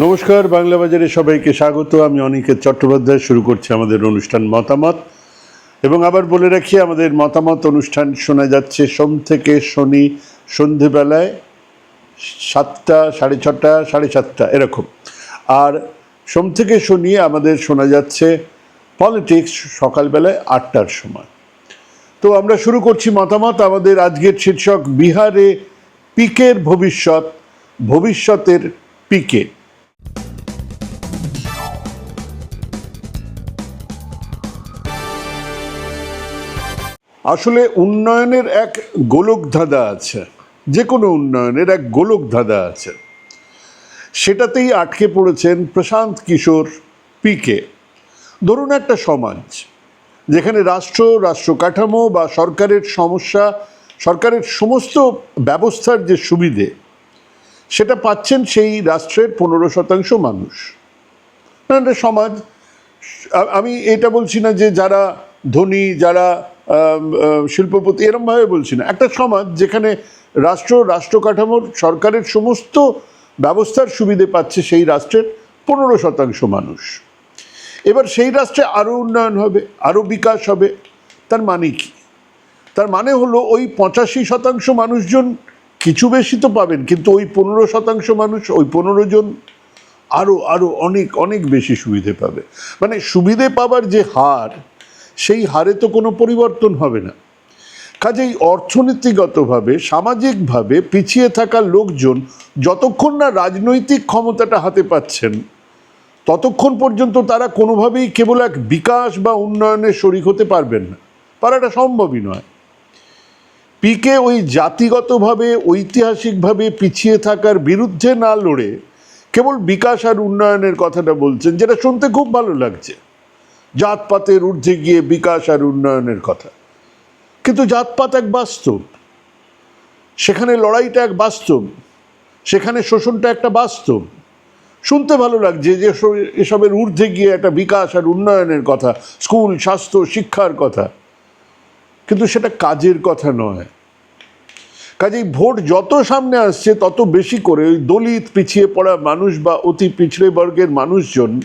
নমস্কার, বাংলা বাজারে সবাইকে স্বাগত। আমি অনিকেত চট্টোপাধ্যায়, শুরু করছি আমাদের অনুষ্ঠান মতামত। এবং আবার বলে রাখি, আমাদের মতামত অনুষ্ঠান শোনা যাচ্ছে সোম থেকে শনি সন্ধেবেলায় সাতটা, সাড়ে ছটা, সাড়ে সাতটা, এরকম। আর সোম থেকে শনি আমাদের শোনা যাচ্ছে পলিটিক্স সকালবেলায় আটটার সময়। তো আমরা শুরু করছি মতামত। আমাদের আজকের শীর্ষক, বিহারে পিকের ভবিষ্যৎ, ভবিষ্যতের পিকে। আসলে উন্নয়নের এক গোলক ধাঁধা আছে যে কোনো উন্নয়নের এক গোলক ধাঁধা আছে। সেটাতেই আটকে পড়েছেন প্রশান্ত কিশোর পিকে ধরুন একটা সমাজ, যেখানে রাষ্ট্র রাষ্ট্র কাঠামো বা সরকারের সমস্যা, সরকারের সমস্ত ব্যবস্থার যে সুবিধে, সেটা পাচ্ছেন সেই রাষ্ট্রের পনেরো শতাংশ মানুষ। সমাজ আমি এটা বলছি না যে যারা ধনী, যারা শিল্পপতি এরমভাবে বলছি না। একটা সমাজ যেখানে রাষ্ট্র রাষ্ট্র কাঠামোর সরকারের সমস্ত ব্যবস্থার সুবিধে পাচ্ছে সেই রাষ্ট্রের পনেরো শতাংশ মানুষ। এবার সেই রাষ্ট্রে আরও উন্নয়ন হবে আরও বিকাশ হবে, তার মানে কি? তার মানে হলো ওই পঁচাশি শতাংশ মানুষজন কিছু বেশি তো পাবেন, কিন্তু ওই পনেরো শতাংশ মানুষ, ওই পনেরো জন আরও আরও অনেক অনেক বেশি সুবিধে পাবে। মানে সুবিধে পাবার যে হার সেই হারে তো কোনো পরিবর্তন হবে না। কাজেই অর্থনীতিগতভাবে, সামাজিকভাবে পিছিয়ে থাকা লোকজন যতক্ষণ না রাজনৈতিক ক্ষমতাটা হাতে পাচ্ছেন, ততক্ষণ পর্যন্ত তারা কোনোভাবেই কেবল এক বিকাশ বা উন্নয়নের শরিক হতে পারবেন না। পারাটা সম্ভবই নয়। পিকে ওই জাতিগতভাবে, ঐতিহাসিকভাবে পিছিয়ে থাকার বিরুদ্ধে না লড়ে কেবল বিকাশ আর উন্নয়নের কথাটা বলছেন, যেটা শুনতে খুব ভালো লাগছে। জাতপাতের ঊর্ধ্বে গিয়ে বিকাশ আর উন্নয়নের কথা। কিন্তু জাতপাত এক বাস্তব। সেখানে লড়াইটা এক বাস্তব। সেখানে শোষণটা একটা বাস্তব। শুনতে ভালো লাগছে যে এসবের ঊর্ধ্বে গিয়ে একটা বিকাশ আর উন্নয়নের কথা, স্কুল, স্বাস্থ্য, শিক্ষার কথা। কিন্তু সেটা কাজের কথা নয়। কাজেই ভোট যত সামনে আসছে, তত বেশি করে ওই দলিত পিছিয়ে পড়া মানুষ বা অতি পিছড়ে বর্গের মানুষজন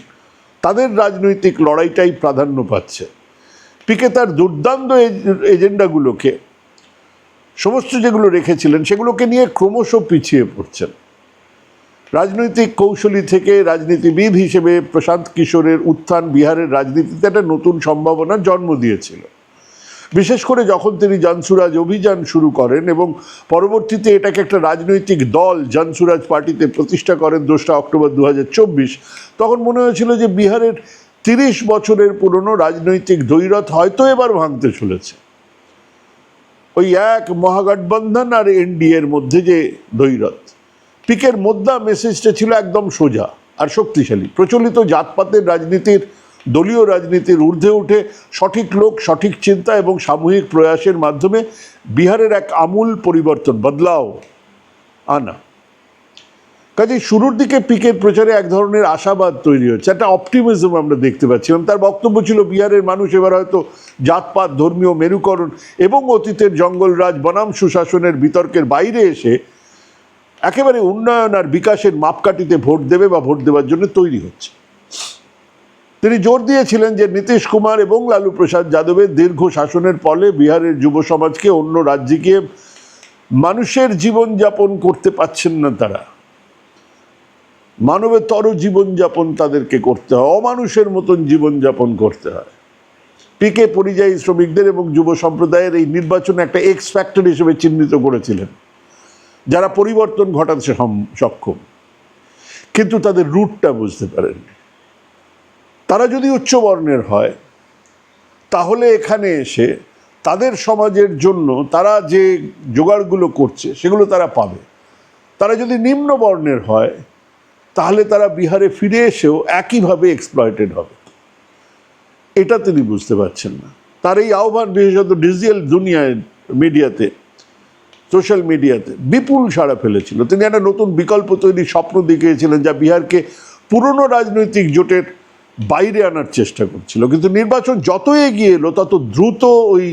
তাদের রাজনৈতিক লড়াইটাই প্রাধান্য পাচ্ছে। পিকে তার দুর্দান্ত এজ- এজেন্ডাগুলোকে, সমস্ত যেগুলো রেখেছিলেন, সেগুলোকে নিয়ে ক্রমশ পিছিয়ে পড়ছেন। রাজনৈতিক কৌশলী থেকে রাজনীতিবিদ হিসেবে প্রশান্ত কিশোরের উত্থান বিহারের রাজনীতিতে একটা নতুন সম্ভাবনার জন্ম দিয়েছিল। বিশেষ করে যখন তিনি জনসুরাজ অভিযান শুরু করেন এবং পরবর্তীতে এটাকে একটা রাজনৈতিক দল জনসুরাজ পার্টিতে প্রতিষ্ঠা করেন দোসরা অক্টোবর দু হাজার চব্বিশ, তখন মনে হয়েছিল যে বিহারের তিরিশ বছরের পুরনো রাজনৈতিক দৈরথ হয়তো এবার ভাঙতে চলেছে। ওই এক মহাগঠবন্ধন আর এনডিএর মধ্যে যে দৈরথ পিকের মোদ্দা মেসেজটা ছিল একদম সোজা আর শক্তিশালী, প্রচলিত জাতপাতের রাজনীতির দলীয় রাজনীতির ঊর্ধ্বে উঠে সঠিক লোক, সঠিক চিন্তা এবং সামূহিক প্রয়াসের মাধ্যমে বিহারের এক আমূল পরিবর্তন। বদলাও। আনা। কাজেই শুরুর দিকে পিকের প্রচারে এক ধরনের আশাবাদ তৈরি হচ্ছে, একটা অপটিমিজম আমরা দেখতে পাচ্ছিলাম তার বক্তব্য ছিল বিহারের মানুষ এবার হয়তো জাতপাত, ধর্মীয় মেরুকরণ এবং অতীতের জঙ্গলরাজ, বনাম সুশাসনের বিতর্কের বাইরে এসে একেবারে উন্নয়ন আর বিকাশের মাপকাঠিতে ভোট দেবে বা ভোট দেওয়ার জন্য তৈরি হচ্ছে। তিনি জোর দিয়েছিলেন যে নীতিশ কুমার এবং লালু প্রসাদ যাদবের দীর্ঘ শাসনের ফলে বিহারের যুব সমাজকে অন্য রাজ্যে গিয়ে মানুষের জীবনযাপন করতে পাচ্ছেন না তারা। মানবেতর জীবনযাপন তাদেরকে করতে হয়, অমানুষের মতন জীবনযাপন করতে হয়। পিকে পরিযায়ী শ্রমিকদের এবং যুব সম্প্রদায়ের এই নির্বাচন একটা এক্স ফ্যাক্টর হিসেবে চিহ্নিত করেছিলেন, যারা পরিবর্তন ঘটাতে সক্ষম। কিন্তু তাদের রুটটা বুঝতে পারেননি। তারা যদি উচ্চবর্ণের হয়, তাহলে এখানে এসে তাদের সমাজের জন্য তারা যে জোগাড়গুলো করছে, সেগুলো তারা পাবে। তারা যদি নিম্ন বর্ণের হয়, তাহলে তারা বিহারে ফিরে এসেও একইভাবে এক্সপ্লয়েটেড হবে। এটা তিনি বুঝতে পারছেন না। তার এই আহ্বান বিশেষত ডিজিটাল দুনিয়ায় মিডিয়াতে, সোশ্যাল মিডিয়াতে বিপুল সাড়া ফেলেছিল। তিনি একটা নতুন বিকল্প তৈরির স্বপ্ন দেখিয়েছিলেন যা বিহারকে পুরনো রাজনৈতিক জোটের বাইরে আনার চেষ্টা করছিল। কিন্তু নির্বাচন যত এগিয়ে এলো, তত দ্রুত ওই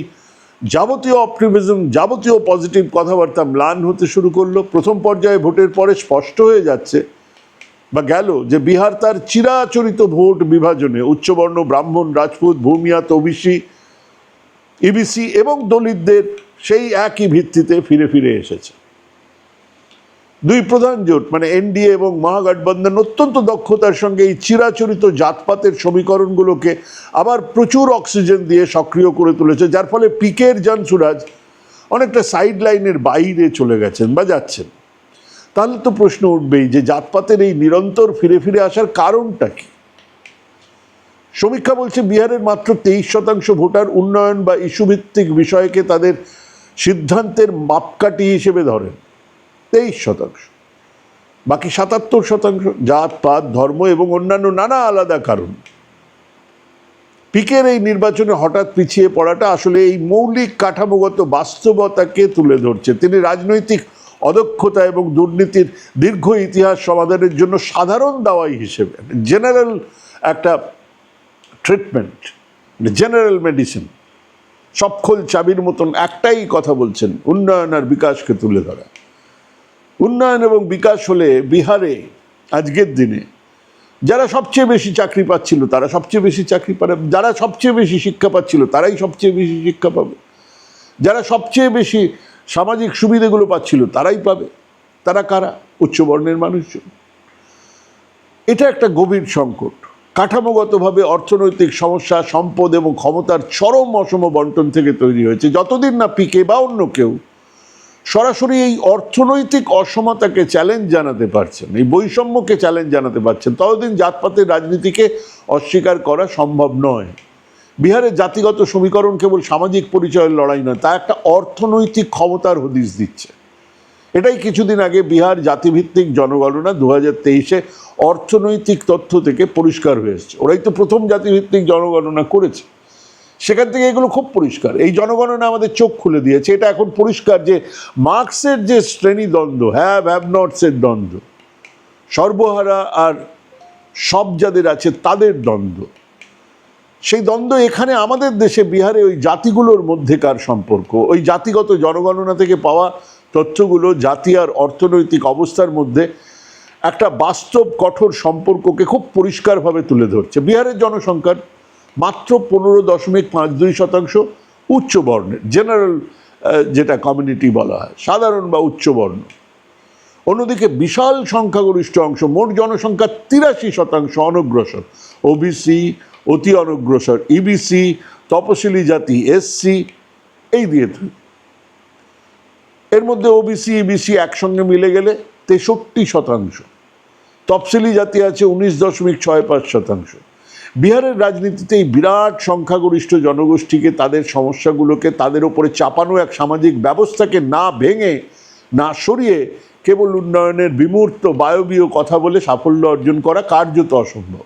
যাবতীয় অপটিমিজম যাবতীয় পজিটিভ কথাবার্তা ম্লান হতে শুরু করল। প্রথম পর্যায়ে ভোটের পরে স্পষ্ট হয়ে যাচ্ছে বা গেল যে বিহার তার চিরাচরিত ভোট বিভাজনে উচ্চবর্ণ ব্রাহ্মণ, রাজপুত ভূমিয়াত ওবিসি ইবিসি এবং দলিতদের সেই একই ভিত্তিতে ফিরে ফিরে এসেছে। দুই প্রধান জোট মানে এনডিএ এবং মহাগঠবন্ধন, অত্যন্ত দক্ষতার সঙ্গে এই চিরাচরিত জাতপাতের সমীকরণগুলোকে আবার প্রচুর অক্সিজেন দিয়ে সক্রিয় করে তুলেছে, যার ফলে পিকের জানসুরাজ অনেকটা সাইড লাইনের বাইরে চলে গেছেন বা যাচ্ছেন। তাহলে তো প্রশ্ন উঠবেই যে জাতপাতের এই নিরন্তর ফিরে ফিরে আসার কারণটা কি? সমীক্ষা বলছে বিহারের মাত্র তেইশ শতাংশ ভোটার উন্নয়ন বা ইস্যুভিত্তিক বিষয়কে তাদের সিদ্ধান্তের মাপকাঠি হিসেবে ধরেন। তেইশ শতাংশ। বাকি সাতাত্তর শতাংশ জাত, পাত, ধর্ম এবং অন্যান্য নানা আলাদা কারণ। পিকের এই নির্বাচনে হঠাৎ পিছিয়ে পড়াটা আসলে এই মৌলিক কাঠামোগত বাস্তবতাকে তুলে ধরছে। তিনি রাজনৈতিক অদক্ষতা এবং দুর্নীতির দীর্ঘ ইতিহাস সমাধানের জন্য সাধারণ দাওয়াই হিসেবে, জেনারেল একটা ট্রিটমেন্ট জেনারেল মেডিসিন, সবখোল চাবির মতন একটাই কথা বলছেন, উন্নয়ন আর বিকাশকে তুলে ধরা। উন্নয়ন এবং বিকাশ হলে বিহারে আজকের দিনে যারা সবচেয়ে বেশি চাকরি পাচ্ছিল, তারা সবচেয়ে বেশি চাকরি পাবে। যারা সবচেয়ে বেশি শিক্ষা পাচ্ছিল, তারাই সবচেয়ে বেশি শিক্ষা পাবে। যারা সবচেয়ে বেশি সামাজিক সুবিধেগুলো পাচ্ছিল, তারাই পাবে। তারা কারা? উচ্চবর্ণের মানুষজন। এটা একটা গভীর সংকট। কাঠামোগতভাবে অর্থনৈতিক সমস্যা, সম্পদ এবং ক্ষমতার চরম অসম বন্টন থেকে তৈরি হয়েছে। যতদিন না পিকে বা অন্য কেউ সরাসরি এই অর্থনৈতিক অসমতাকে চ্যালেঞ্জ জানাতে পারছেন, এই বৈষম্যকে চ্যালেঞ্জ জানাতে পারছেন। ততদিন জাতপাতের রাজনীতিকে অস্বীকার করা সম্ভব নয়। বিহারের জাতিগত সমীকরণ কেবল সামাজিক পরিচয়ের লড়াই নয়, তা একটা অর্থনৈতিক ক্ষমতার হদিশ দিচ্ছে। এটাই কিছুদিন আগে বিহার জাতিভিত্তিক জনগণনা দু হাজার তেইশে অর্থনৈতিক তথ্য থেকে পরিষ্কার হয়ে এসছে। ওরাই তো প্রথম জাতিভিত্তিক জনগণনা করেছে। সেখান থেকে এগুলো খুব পরিষ্কার। এই জনগণনা আমাদের চোখ খুলে দিয়েছে। এটা এখন পরিষ্কার যে মার্কসের যে শ্রেণি দ্বন্দ্ব হ্যাভ হ্যাভ নটসের দ্বন্দ্ব, সর্বহারা আর সব যাদের আছে তাদের দ্বন্দ্ব। সেই দ্বন্দ্ব এখানে আমাদের দেশে, বিহারে ওই জাতিগুলোর মধ্যেকার সম্পর্ক। ওই জাতিগত জনগণনা থেকে পাওয়া তথ্যগুলো জাতি আর অর্থনৈতিক অবস্থার মধ্যে একটা বাস্তব, কঠোর সম্পর্ককে খুব পরিষ্কারভাবে তুলে ধরছে। বিহারের জনসংখ্যার মাত্র পনেরো দশমিক পাঁচ দুই শতাংশ উচ্চ বর্ণের জেনারেল যেটা কমিউনিটি বলা হয়, সাধারণ বা উচ্চ বর্ণ। অন্যদিকে বিশাল সংখ্যাগরিষ্ঠ অংশ, মোট জনসংখ্যার তিরাশি শতাংশ অনগ্রসর। ওবিসি অতি অনগ্রসর ইবিসি তপশিলি জাতি এসসি এই দিয়ে। এর মধ্যে ওবিসি ইবিসি একসঙ্গে মিলে গেলে তেষট্টি শতাংশ। তফসিলি জাতি আছে উনিশ দশমিক ছয় পাঁচ শতাংশ। বিহারের রাজনীতিতে এই বিরাট সংখ্যাগরিষ্ঠ জনগোষ্ঠীকে, তাদের সমস্যাগুলোকে, তাদের ওপরে চাপানো এক সামাজিক ব্যবস্থাকে না ভেঙে, না সরিয়ে কেবল উন্নয়নের বিমূর্ত বায়বীয় কথা বলে সাফল্য অর্জন করা কার্যত অসম্ভব।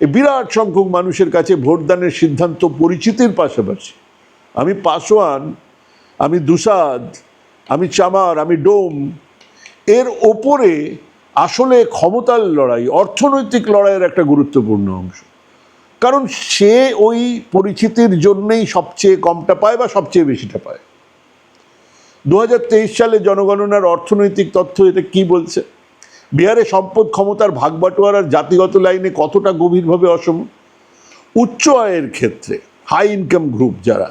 এই বিরাট সংখ্যক মানুষের কাছে ভোটদানের সিদ্ধান্ত পরিচিতির পাশাপাশি আমি পাসওয়ান আমি দুসাদ, আমি চামার, আমি ডোম, এর ওপরে আসলে ক্ষমতার লড়াই অর্থনৈতিক লড়াইয়ের একটা গুরুত্বপূর্ণ অংশ। কারণ সে ওই পরিচিতির জন্যেই সবচেয়ে কমটা পায় বা সবচেয়ে বেশিটা পায়। দু হাজার তেইশ সালে জনগণনার অর্থনৈতিক তথ্য এটা কি বলছে? বিহারে সম্পদ ক্ষমতার ভাগবাটোয়ারার জাতিগত লাইনে কতটা গভীরভাবে অসম? উচ্চ আয়ের ক্ষেত্রে হাই ইনকাম গ্রুপ যারা,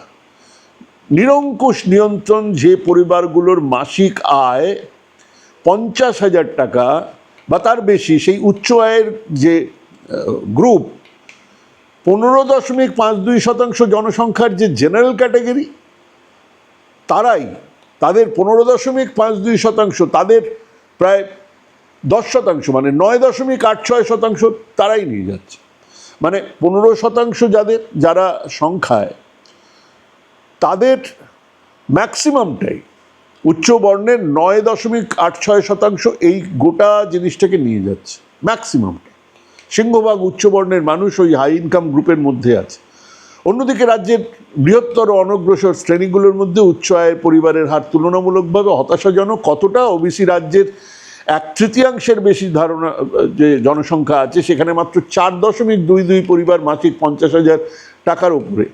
নিরঙ্কুশ নিয়ন্ত্রণ যে পরিবারগুলোর মাসিক আয় পঞ্চাশ হাজার টাকা বা তার বেশি সেই উচ্চ আয়ের যে গ্রুপ পনেরো দশমিক পাঁচ দুই শতাংশ জনসংখ্যার যে জেনারেল ক্যাটাগরি তারাই তাদের পনেরো দশমিক পাঁচ দুই শতাংশ, তাদের প্রায় দশ শতাংশ মানে নয় দশমিক আট ছয় শতাংশ তারাই নিয়ে যাচ্ছে। মানে পনেরো শতাংশ যাদের, যারা সংখ্যায়, তাদের ম্যাক্সিমামটাই উচ্চ বর্ণের নয় দশমিক আট ছয় শতাংশ এই গোটা জিনিসটাকে নিয়ে যাচ্ছে ম্যাক্সিমামটা সিংহভাগ উচ্চ বর্ণের মানুষ ওই হাই ইনকাম গ্রুপের মধ্যে আছে। অন্যদিকে রাজ্যের বৃহত্তর অনগ্রসর শ্রেণীগুলোর মধ্যে উচ্চ আয়ের পরিবারের হার তুলনামূলকভাবে হতাশাজনক, কতটা ওবিসি রাজ্যের এক তৃতীয়াংশের বেশি ধারণা, যে জনসংখ্যা আছে, সেখানে মাত্র চার দশমিক দুই দুই পরিবার মাসিক পঞ্চাশ হাজার টাকার উপরে।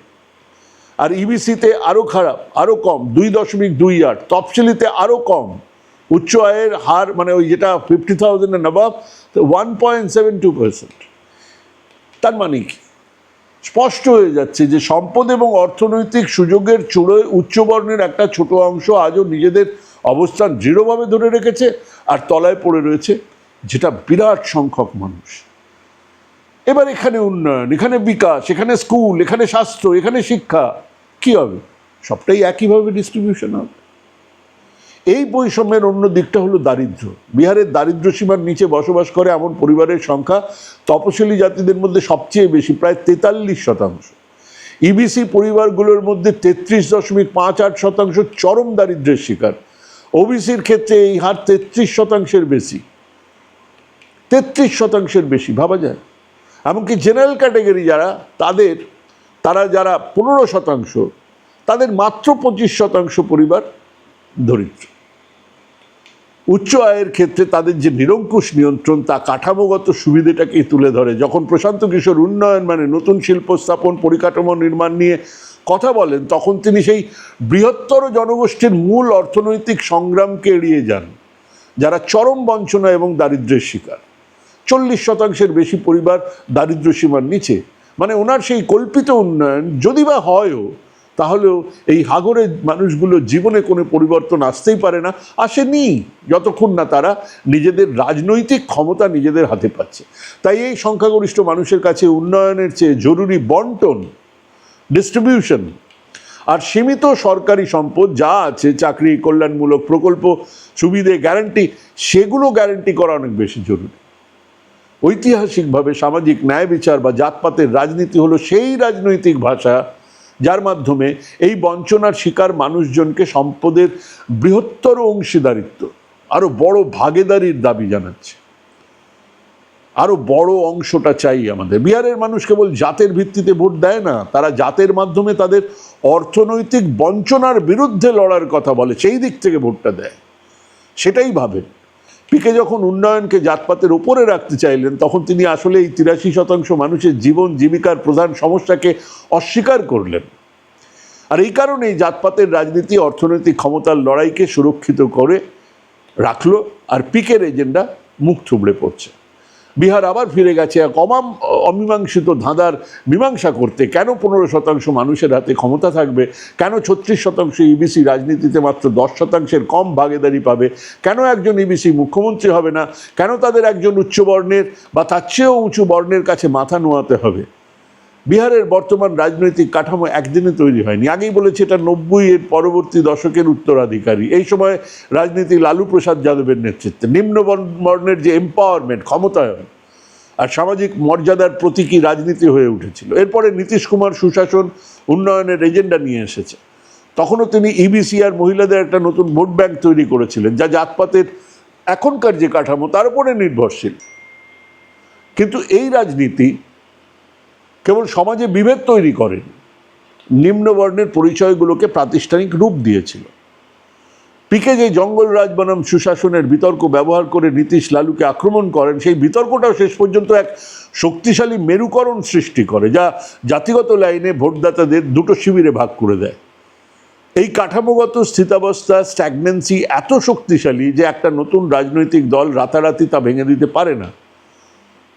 আর ইবিসিতে আরও খারাপ আরও কম, দুই দশমিক দুই আট, তফসিলিতে আরও কম। উচ্চ আয়ের হার মানে ওই যেটা ফিফটি থাউজেন্ডের নবাব one point seven two percent তার মানে কি? স্পষ্ট হয়ে যাচ্ছে যে সম্পদ এবং অর্থনৈতিক সুযোগের চূড়োয় উচ্চবর্ণের একটা ছোট অংশ আজও নিজেদের অবস্থান দৃঢ়ভাবে ধরে রেখেছে আর তলায় পড়ে রয়েছে, যেটা বিরাট সংখ্যক মানুষ। এবার এখানে উন্নয়ন, এখানে বিকাশ, এখানে স্কুল, এখানে স্বাস্থ্য, এখানে শিক্ষা কি হবে? সবটাই একইভাবে ডিস্ট্রিবিউশন হবে। এই বৈষম্যের অন্য দিকটা হলো দারিদ্র্য বিহারের দারিদ্র্য সীমার নিচে বসবাস করে এমন পরিবারের সংখ্যা তপশিলি জাতিদের মধ্যে সবচেয়ে বেশি, প্রায় তেতাল্লিশ শতাংশ। ইবিসি পরিবারগুলোর মধ্যে তেত্রিশ দশমিক পাঁচ আট শতাংশ চরম দারিদ্র্যের শিকার। ওবিসির ক্ষেত্রে এই হার তেত্রিশ শতাংশের বেশি। তেত্রিশ শতাংশের বেশি, ভাবা যায়? এমনকি জেনারেল ক্যাটাগরি যারা, তাদের তারা যারা পনেরো শতাংশ, তাদের মাত্র পঁচিশ শতাংশ পরিবার দরিদ্র। উচ্চ আয়ের ক্ষেত্রে তাদের যে নিরঙ্কুশ নিয়ন্ত্রণ, তা কাঠামোগত সুবিধাটাকেই তুলে ধরে। যখন প্রশান্ত কিশোর উন্নয়ন মানে নতুন শিল্প স্থাপন, পরিকাঠামো নির্মাণ নিয়ে কথা বলেন, তখন তিনি সেই বৃহত্তর জনগোষ্ঠীর মূল অর্থনৈতিক সংগ্রামকে এড়িয়ে যান, যারা চরম বঞ্চনা এবং দারিদ্র্যের শিকার। চল্লিশ শতাংশের বেশি পরিবার দারিদ্র্য সীমার নিচে মানে ওনার সেই কল্পিত উন্নয়ন যদি বা হয়ও, তাহলেও এই হাগরের মানুষগুলোর জীবনে কোনো পরিবর্তন আসতেই পারে না আসে আসেনি। যতক্ষণ না তারা নিজেদের রাজনৈতিক ক্ষমতা নিজেদের হাতে পাচ্ছে। তাই এই সংখ্যাগরিষ্ঠ মানুষের কাছে উন্নয়নের চেয়ে জরুরি বন্টন ডিস্ট্রিবিউশন আর সীমিত সরকারি সম্পদ যা আছে, চাকরি, কল্যাণমূলক প্রকল্প, সুবিধে গ্যারান্টি সেগুলো গ্যারান্টি করা অনেক বেশি জরুরি। ঐতিহাসিকভাবে সামাজিক ন্যায় বিচার বা জাতপাতের রাজনীতি হলো সেই রাজনৈতিক ভাষা, যার মাধ্যমে এই বঞ্চনার শিকার মানুষজনকে সম্পদের বৃহত্তর অংশীদারিত্ব আরও বড় ভাগেদারির দাবি জানাচ্ছে। আরও বড় অংশটা চাই আমাদের। বিহারের মানুষ কেবল জাতের ভিত্তিতে ভোট দেয় না, তারা জাতের মাধ্যমে তাদের অর্থনৈতিক বঞ্চনার বিরুদ্ধে লড়ার কথা বলে, সেই দিক থেকে ভোটটা দেয়। সেটাই ভাবেন। পিকে যখন উন্নয়নকে জাতপাতের ওপরে রাখতে চাইলেন, তখন তিনি আসলে এই তিরাশি শতাংশ মানুষের জীবন জীবিকার প্রধান সমস্যাকে অস্বীকার করলেন। আর এই কারণেই জাতপাতের রাজনীতি, অর্থনৈতিক ক্ষমতার লড়াইকে সুরক্ষিত করে রাখল, আর পিকের এজেন্ডা মুখ থুবড়ে পড়ছে। বিহার আবার ফিরে গেছে এক অমাম, অমীমাংসিত ধাঁধার মীমাংসা করতে। কেন পনেরো শতাংশ মানুষের হাতে ক্ষমতা থাকবে? কেন ছত্রিশ শতাংশ ইবিসি রাজনীতিতে মাত্র দশ শতাংশের কম ভাগেদারি পাবে? কেন একজন ইবিসি মুখ্যমন্ত্রী হবে না? কেন তাদের একজন উচ্চ বর্ণের বা তার চেয়েও উঁচু বর্ণের কাছে মাথা নোয়াতে হবে? বিহারের বর্তমান রাজনৈতিক কাঠামো একদিনে তৈরি হয়নি। আগেই বলেছি, এটা নব্বই এর পরবর্তী দশকের উত্তরাধিকারী। এই সময় রাজনীতি লালু প্রসাদ যাদবের নেতৃত্বে। নিম্ন বর্ণের যে এম্পাওয়ারমেন্ট ক্ষমতায়ন আর সামাজিক মর্যাদার প্রতীকী রাজনীতি হয়ে উঠেছিল। এরপরে নীতিশ কুমার সুশাসন উন্নয়নের এজেন্ডা নিয়ে এসেছে। তখনও তিনি ইবিসি আর মহিলাদের একটা নতুন ভোট ব্যাংক তৈরি করেছিলেন, যা জাতপাতের এখনকার যে কাঠামো, তার উপরে নির্ভরশীল। কিন্তু এই রাজনীতি কেবল সমাজে বিভেদ তৈরি করেন নিম্নবর্ণের পরিচয়গুলোকে প্রাতিষ্ঠানিক রূপ দিয়েছিল। পিকে যে জঙ্গল বনাম সুশাসনের বিতর্ক ব্যবহার করে নীতিশ লালুকে আক্রমণ করেন, সেই বিতর্কটাও শেষ পর্যন্ত এক শক্তিশালী মেরুকরণ সৃষ্টি করে, যা জাতিগত লাইনে ভোটদাতাদের দুটো শিবিরে ভাগ করে দেয়। এই কাঠামোগত স্থিতাবস্থা স্ট্যাগনেন্সি এত শক্তিশালী যে একটা নতুন রাজনৈতিক দল রাতারাতি তা ভেঙে দিতে পারে না।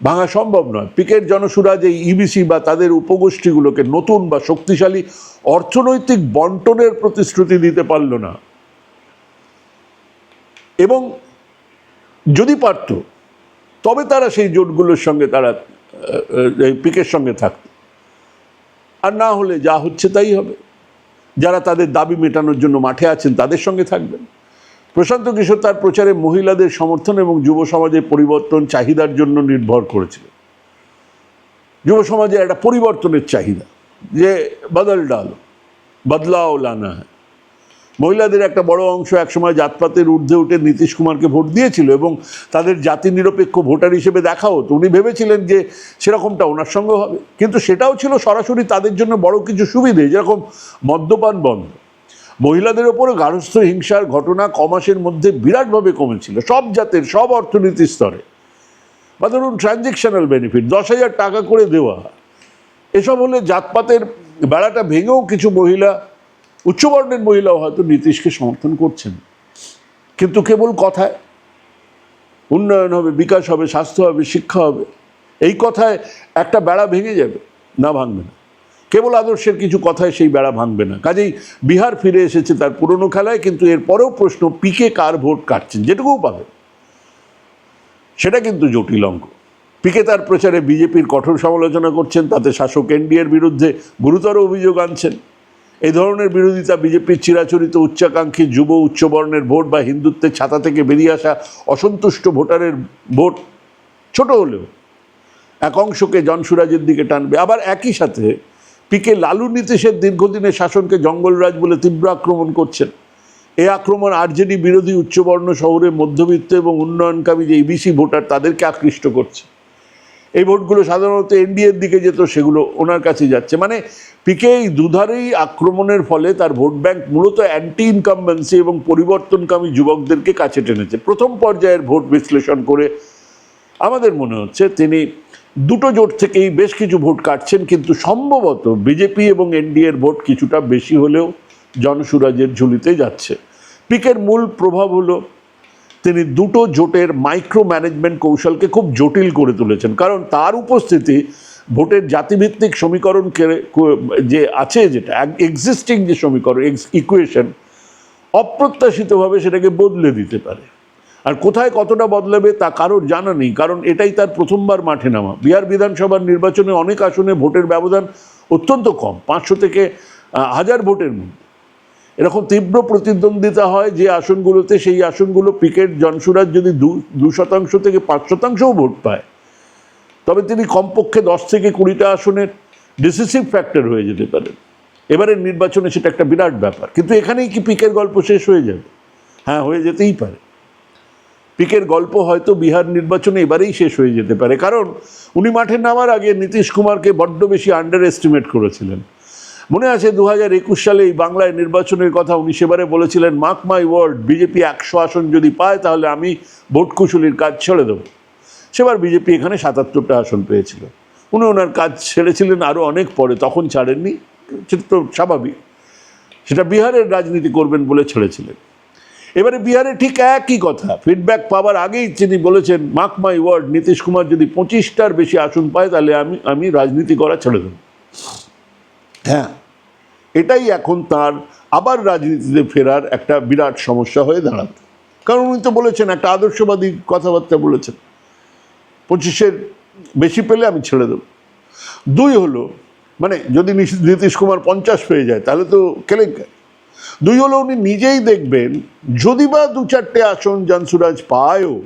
ভাঙা সম্ভব নয়। পিকের জনসুরাজ এই ইবিসি বা তাদের উপগোষ্ঠীগুলোকে নতুন বা শক্তিশালী অর্থনৈতিক বন্টনের প্রতিশ্রুতি দিতে পারল না। এবং যদি পারত, তবে তারা সেই জোটগুলোর সঙ্গে তারা পিকের সঙ্গে থাকত। আর না হলে যা হচ্ছে তাই হবে। যারা তাদের দাবি মেটানোর জন্য মাঠে আছেন তাদের সঙ্গে থাকবেন। প্রশান্ত কিশোর তার প্রচারে মহিলাদের সমর্থন এবং যুব সমাজের পরিবর্তন চাহিদার জন্য নির্ভর করেছিল। যুব সমাজে একটা পরিবর্তনের চাহিদা, যে বদল ডাল, বদলাও লানা। হ্যায় মহিলাদের একটা বড় অংশ একসময় জাতপাতের ঊর্ধ্বে উঠে নীতিশ কুমারকে ভোট দিয়েছিল এবং তাদের জাতি নিরপেক্ষ ভোটার হিসেবে দেখা হতো। উনি ভেবেছিলেন যে সেরকমটা ওনার সঙ্গে হবে। কিন্তু সেটাও ছিল সরাসরি তাদের জন্য বড় কিছু সুবিধে, যেরকম মদ্যপান বন্ধ। মহিলাদের ওপরে গার্হস্থ্য হিংসার ঘটনা কমাসের মধ্যে বিরাটভাবে কমেছিল, সব জাতের, সব অর্থনীতির স্তরে। বা ধরুন ট্রানজেকশনাল বেনিফিট দশ হাজার টাকা করে দেওয়া। এসব হলে জাতপাতের বেড়াটা ভেঙেও কিছু মহিলা, উচ্চবর্ণের মহিলাও হয়তো নীতিশকে সমর্থন করছেন। কিন্তু কেবল কথায়। উন্নয়ন হবে, বিকাশ হবে, স্বাস্থ্য হবে, শিক্ষা হবে। এই কথায় একটা বেড়া ভেঙে যাবে, না ভাঙবে না। কেবল আদর্শের কিছু কথায় সেই বেড়া ভাঙবে না। কাজেই বিহার ফিরে এসেছে তার পুরনো খেলায়, কিন্তু এরপরেও প্রশ্ন, পিকে কার ভোট কাটছেন? যেটুকুও পাবে। সেটা কিন্তু জটিল অঙ্ক। পিকে তার প্রচারে বিজেপির কঠোর সমালোচনা করছেন, তাতে শাসক এনডিএর বিরুদ্ধে গুরুতর অভিযোগ আনছেন। এই ধরনের বিরোধিতা বিজেপির চিরাচরিত উচ্চাকাঙ্ক্ষী যুব উচ্চবর্ণের ভোট বা হিন্দুত্বের ছাতা থেকে বেরিয়ে আসা অসন্তুষ্ট ভোটারের ভোট ছোট হলেও এক অংশকে জনসুরাজের দিকে টানবে। আবার একই সাথে পিকে লালু নীতিশের দীর্ঘদিনের শাসনকে জঙ্গলরাজ বলে তীব্র আক্রমণ করছেন। এই আক্রমণ আরজেডি বিরোধী উচ্চবর্ণ শহরে মধ্যবিত্ত এবং উন্নয়নকামী যে ইবিসি ভোটার তাদেরকে আকৃষ্ট করছে। এই ভোটগুলো সাধারণত এনডিএর দিকে যেত, সেগুলো ওনার কাছে যাচ্ছে। মানে পিকে এই দুধারেই আক্রমণের ফলে তার ভোট ব্যাংক মূলত অ্যান্টি ইনকামবেন্সি এবং পরিবর্তনকামী যুবকদেরকে কাছে টেনেছে। প্রথম পর্যায়ের ভোট বিশ্লেষণ করে আমাদের মনে হচ্ছে তিনি দুটো জোট থেকেই বেশ কিছু ভোট কাটছেন, কিন্তু সম্ভবত বিজেপি এবং এনডিএর ভোট কিছুটা বেশি হলেও জনসুরাজের ঝুলিতে যাচ্ছে। পিকের মূল প্রভাব হলো, তিনি দুটো জোটের মাইক্রো ম্যানেজমেন্ট কৌশলকে খুব জটিল করে তুলেছেন। কারণ তার উপস্থিতি ভোটের জাতিভিত্তিক সমীকরণ যে আছে যেটা এক্সিস্টিং যে সমীকরণ ইকুয়েশন অপ্রত্যাশিতভাবে সেটাকে বদলে দিতে পারে। আর কোথায় কতটা বদলাবে তা কারোর জানা নেই, কারণ এটাই তার প্রথমবার মাঠে নামা। বিহার বিধানসভার নির্বাচনে অনেক আসনে ভোটের ব্যবধান অত্যন্ত কম, পাঁচশো থেকে হাজার ভোটের মধ্যে। এরকম তীব্র প্রতিদ্বন্দ্বিতা হয় যে আসনগুলোতে, সেই আসনগুলো পিকেট জনসুরাজ যদি দু শতাংশ থেকে পাঁচ শতাংশও ভোট পায়, তবে তিনি কমপক্ষে দশ থেকে কুড়িটা আসনের ডিসিসিভ ফ্যাক্টর হয়ে যেতে পারেন এবারের নির্বাচনে সেটা একটা বিরাট ব্যাপার। কিন্তু এখানেই কি পিকের গল্প শেষ হয়ে যাবে? হ্যাঁ হয়ে যেতেই পারে। পিকের গল্প হয়তো বিহার নির্বাচনে এবারেই শেষ হয়ে যেতে পারে। কারণ উনি মাঠে নামার আগে নীতিশ কুমারকে বড্ড বেশি আন্ডার এস্টিমেট করেছিলেন। মনে আছে দু হাজার একুশ সালে এই বাংলায় নির্বাচনের কথা উনি সেবারে বলেছিলেন মার্ক মাই ওয়ার্ড বিজেপি একশো আসন যদি পায় তাহলে আমি ভোট কুশলীর কাজ ছেড়ে দেবো। সেবার বিজেপি এখানে সাতাত্তরটা আসন পেয়েছিল। উনি ওনার কাজ ছেড়েছিলেন আরও অনেক পরে, তখন ছাড়েননি সেটা তো স্বাভাবিক। সেটা বিহারের রাজনীতি করবেন বলে ছেড়েছিলেন। এবারে বিহারে ঠিক একই কথা। ফিডব্যাক পাওয়ার আগেই তিনি বলেছেন mark my word Nitish Kumar যদি পঁচিশটার বেশি আসন পায়, তাহলে আমি আমি রাজনীতি করা ছেড়ে দেব। হ্যাঁ এটাই এখন তার আবার রাজনীতিতে ফেরার একটা বিরাট সমস্যা হয়ে দাঁড়াবে। কারণ উনি তো বলেছেন, একটা আদর্শবাদী কথাবার্তা বলেছেন, পঁচিশের বেশি পেলে আমি ছেড়ে দেবো। দুই হলো মানে যদি নীতিশ কুমার পঞ্চাশ পেয়ে যায়, তাহলে তো কেলেঙ্কারি। দুই হলো উনি নিজেই দেখবেন, যদি বা দু চারটে আসন জানসুরাজ পায়ও,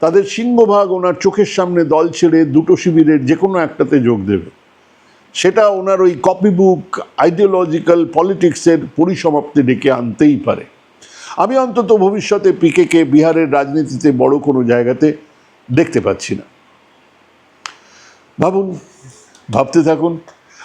তাদের সিংহভাগ ওনার চোখের সামনে দল ছেড়ে দুটো শিবিরের যে কোনো একটাতে যোগ দেবে। সেটা ওনার ওই কপি বুক আইডিওলজিক্যাল পলিটিক্সের পরিসমাপ্তি ডেকে আনতেই পারে। আমি অন্তত ভবিষ্যতে পিকেকে বিহারের রাজনীতিতে বড় কোনো জায়গাতে দেখতে পাচ্ছি না। ভাবুন, ভাবতে থাকুন।